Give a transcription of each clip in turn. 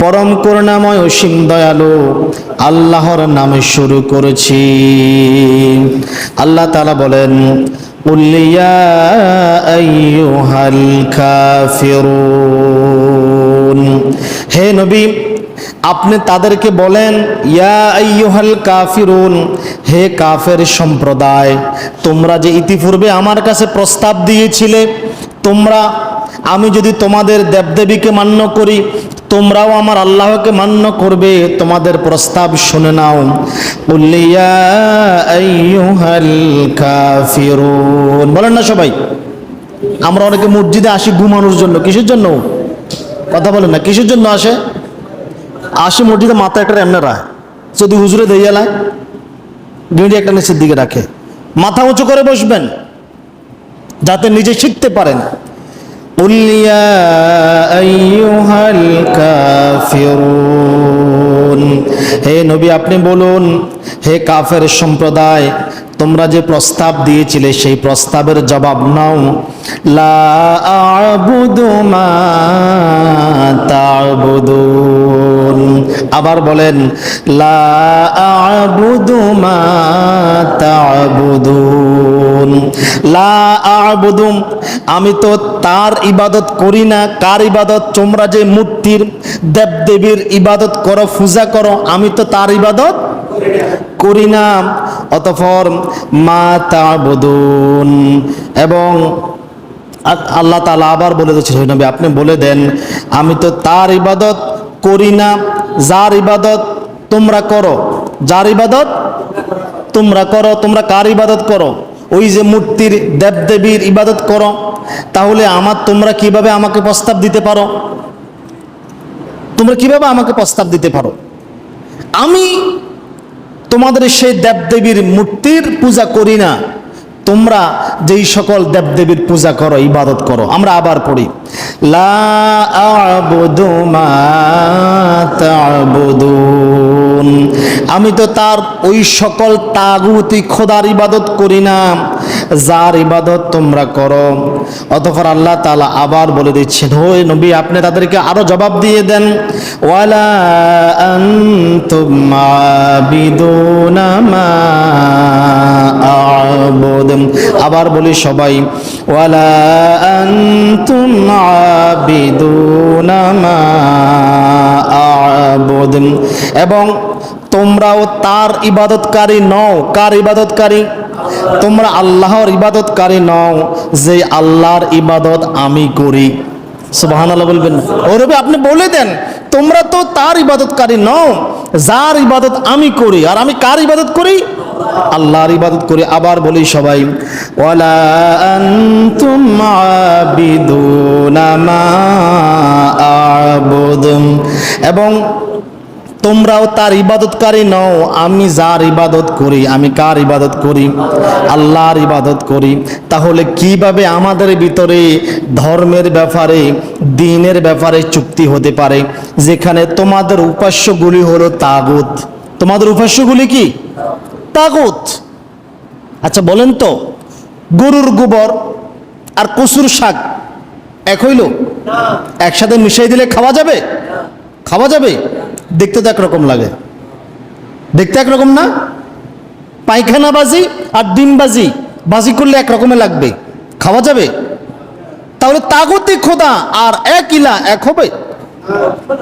পরম করুণাময় অসীম দয়ালু আল্লাহর নামে শুরু করেছি। আল্লাহ তালা বলেন হে নবী, আপনি তাদেরকে বলেন, ইয়া কাফিরুন, হে কাফের সম্প্রদায়, তোমরা যে ইতিপূর্বে আমার কাছে প্রস্তাব দিয়েছিলে তোমরা, আমি যদি তোমাদের দেবদেবীকে মান্য করি, তোমরাও আমার আল্লাহকে মান্য করবে, তোমাদের প্রস্তাব শুনে নাও। বলেন না সবাই, আমরা অনেকে মসজিদে আসি ঘুমানোর জন্য। কিসের জন্য? কথা বলেন না, কিসের জন্য আসে? আসে মসজিদে মাথা একটা এমনি যদি হুজুরে দিয়ে লায় গিঁড়ি একটা নিচের দিকে রাখে। মাথা উঁচু করে বসবেন, যাতে নিজে শিখতে পারেন। قل يا أيها الكافرون হে নবী আপনি বলুন হে কাফের সম্প্রদায় তোমরা যে প্রস্তাব দিয়েছিলে, সেই প্রস্তাবের জবাব নাও। আবার বলেন আমি তো তার ইবাদত করি না, কার ইবাদত? তোমরা যে মূর্তির দেবদেবীর ইবাদত করো, পূজা করো, আমি তো তার ইবাদত করি না, অতঃপর মা তা'বুদুন। এবং আল্লাহ তালা আবার বলে দিচ্ছেন নবী, আপনি বলে দেন, আমি তো তার ইবাদত করি না, যার ইবাদত তোমরা করো। যার ইবাদত তোমরা করো, তোমরা কার ইবাদত করো? ওই যে মূর্তির দেবদেবীর ইবাদত করো, তাহলে আমার তোমরা কীভাবে আমাকে প্রস্তাব দিতে পারো? তোমরা কীভাবে আমাকে প্রস্তাব দিতে পারো? আমি তোমাদের সেই দেবদেবীর মূর্তির পূজা করি না। তোমরা যেই সকল দেবদেবীর পূজা করো, ইবাদত করো, আমরা আবার পড়ি। আমি তো তার ওই সকল তাগুতি খোদার ইবাদত করি না। যার ইবাদত তোমরা করো। অতঃপর আল্লাহ তালা আবার বলে দিচ্ছেন হোয় নবী, আপনি তাদেরকে আরও জবাব দিয়ে দেন। ওয়ালা আবার বলি সবাই, ওয়ালা এবং তোমরাও তার ইবাদতকারী নও। কার ইবাদতকারী? তোমরা আল্লাহর ইবাদতকারী নও, যে আল্লাহর ইবাদত আমি করি। সুবাহান আল্লাহ বলবেন ওরবে আপনি বলে দেন, তোমরা তো তার ইবাদতকারী নও, যার ইবাদত আমি করি। আর আমি কার ইবাদত করি? আল্লাহর ইবাদত করি। আবার বলি সবাই, ওয়ালা আনতুম আবিদুনা মা আ'বুদু এবং তোমরাও তার ইবাদতকারী নও। আমি যার ইবাদত করি আমি কার ইবাদত করি? আল্লাহর ইবাদত করি। তাহলে কীভাবে আমাদের ভিতরে ধর্মের ব্যাপারে দিনের ব্যাপারে চুক্তি হতে পারে? যেখানে তোমাদের উপাস্যগুলি হলো তাগুত। তোমাদের উপাস্যগুলি কি? তাগুত। আচ্ছা বলেন তো গরুর গোবর আর কসুর শাক এক হইল? একসাথে মিশিয়ে দিলে খাওয়া যাবে? খাওয়া যাবে? দেখতে তো একরকম লাগে। দেখতে একরকম না? পায়খানা বাজি আর ডিম বাজি বাজি করলে একরকমের লাগবে। খাওয়া যাবে? তাহলে তাগতি খোদা, আর এক ইলা, এক হবে।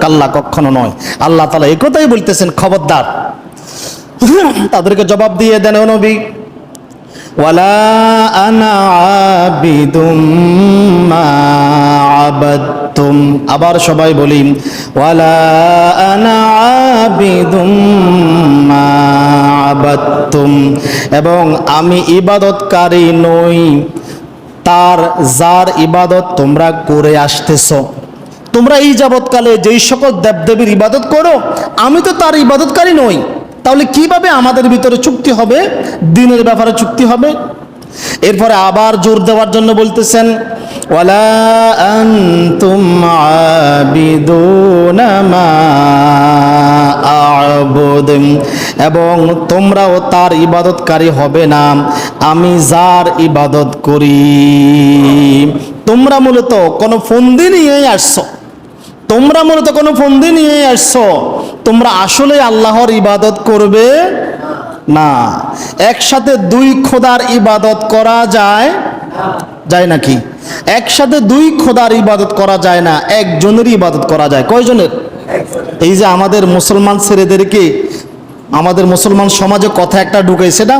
কাল্লা কখনো নয়। আল্লাহ তালা এই কথাই বলতেছেন, খবরদার। তাদেরকে জবাব দিয়ে দেন নবী। আবার সবাই বলি আবাদতুম। এবং আমি ইবাদতকারী নই, তার, যার ইবাদত তোমরা করে আসতেছ। তোমরা এই যাবৎকালে যেই সকল দেবদেবীর ইবাদত করো, আমি তো তার ইবাদতকারী নই। তাহলে কীভাবে আমাদের ভিতরে চুক্তি হবে? দিনের ব্যাপারে চুক্তি হবে। এরপরে আবার জোর দেওয়ার জন্য বলতেছেন, ওয়ালা মা এবং তোমরাও তার ইবাদতকারী হবে না। আমি যার ইবাদত করি। তোমরা মূলত কোনো ফন্দি নিয়ে আসছো। তোমরা মূলত কোনো ফন্দি নিয়ে আসছো। তোমরা আসলে আল্লাহর ইবাদত করবে না। একসাথে দুই খোদার ইবাদত করা যায় যায় নাকি? একসাথে দুই খোদার ইবাদত করা যায় না, একজনেরই ইবাদত করা যায়। কয়জনের? এই যে আমাদের মুসলমান ছেলেদেরকে, আমাদের মুসলমান সমাজে কথা একটা ঢুকেছে না,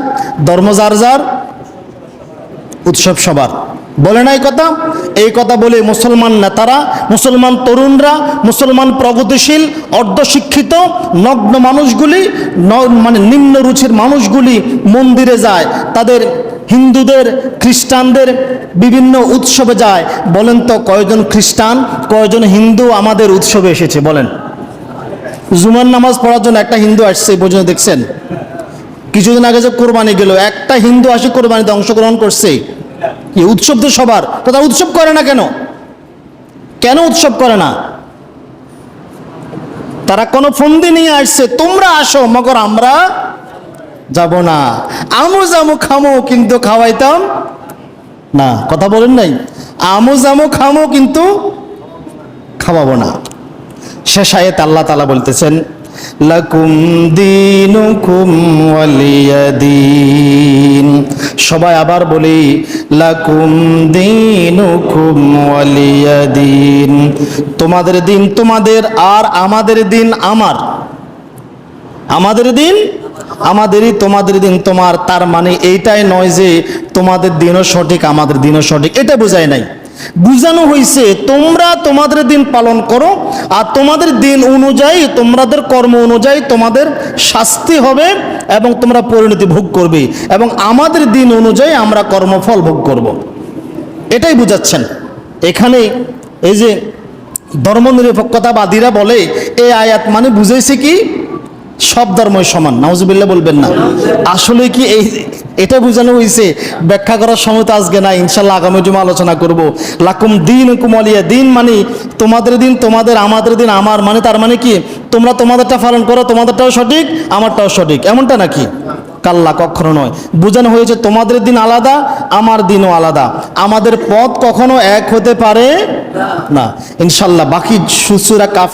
ধর্ম যার যার, উৎসব সবার। বলে না এই কথা? এই কথা বলে মুসলমান নেতারা, মুসলমান তরুণরা, মুসলমান প্রগতিশীল, অর্ধশিক্ষিত, নগ্ন মানুষগুলি মানে নিম্ন রুচির মানুষগুলি মন্দিরে যায়। তাদের হিন্দুদের, খ্রিস্টানদের বিভিন্ন উৎসবে যায়। বলেন তো কয়জন খ্রিস্টান, কয়জন হিন্দু আমাদের উৎসবে এসেছে? বলেন। জুমার নামাজ পড়ার জন্য একটা হিন্দু আসছে, এই পর্যন্ত দেখছেন? কিছুদিন আগে যে কোরবানি গেল, একটা হিন্দু আসে কোরবানিতে অংশগ্রহণ করছে। কি, উৎসব তো সবার, তো তারা উৎসব করে না কেন? কেন উৎসব করে না? তারা কোনো ফন্দি নিয়ে আসছে, তোমরা আসো, মগর আমরা যাব না। আমু জামু খামো কিন্তু খাওয়াইতাম না। কথা বলেন নাই? আমু জামু খামো কিন্তু খাওয়াবো না। শেষ আয়াত তালা বলতেছেন লাকুম দিনুকুম ওয়ালিয়াদিন। সবাই আবার বলি, লাকুম দিনুকুম ওয়ালিয়াদিন। তোমাদের দিন তোমাদের আর আমাদের দিন আমার। আমাদের দিন আমাদেরই, তোমাদের দিন তোমার। তার মানে এইটাই নয় যে তোমাদের দিনও সঠিক, আমাদের দিনও সঠিক। এটা বোঝায় নাই। বুঝানো হয়েছে তোমরা তোমাদের দিন পালন করো, আর তোমাদের দিন অনুযায়ী, তোমাদের কর্ম অনুযায়ী তোমাদের শাস্তি হবে এবং তোমরা পরিণতি ভোগ করবে এবং আমাদের দিন অনুযায়ী আমরা কর্মফল ভোগ করব। এটাই বুঝাচ্ছেন। এখানে এই যে ধর্মনিরপেক্ষতাবাদীরা বলে এই আয়াত মানে বুঝেছে কি? সব ধর্মই সমান, নাউজুবিল্লাহ বলবেন না। আসলে কি এই এটা বোঝানো হয়েছে ব্যাখ্যা করার সময় তো আজকে না ইনশাল্লাহ আগামী জমা আলোচনা করব। লাকুম দিন কুমলিয়া দিন মানে তোমাদের দিন, তোমাদের আমাদের দিন, আমার মানে তার মানে কি? তোমরা তোমাদেরটা পালন করো, তোমাদেরটাও সঠিক, আমারটাও সঠিক। এমনটা নাকি? কাল্লা, কখনো নয়। বোঝানো হয়েছে তোমাদের দিন আলাদা, আমার দিনও আলাদা। আমাদের পথ কখনো এক হতে পারে না। ইনশাল্লাহ, বাকি সুসুরা কাফ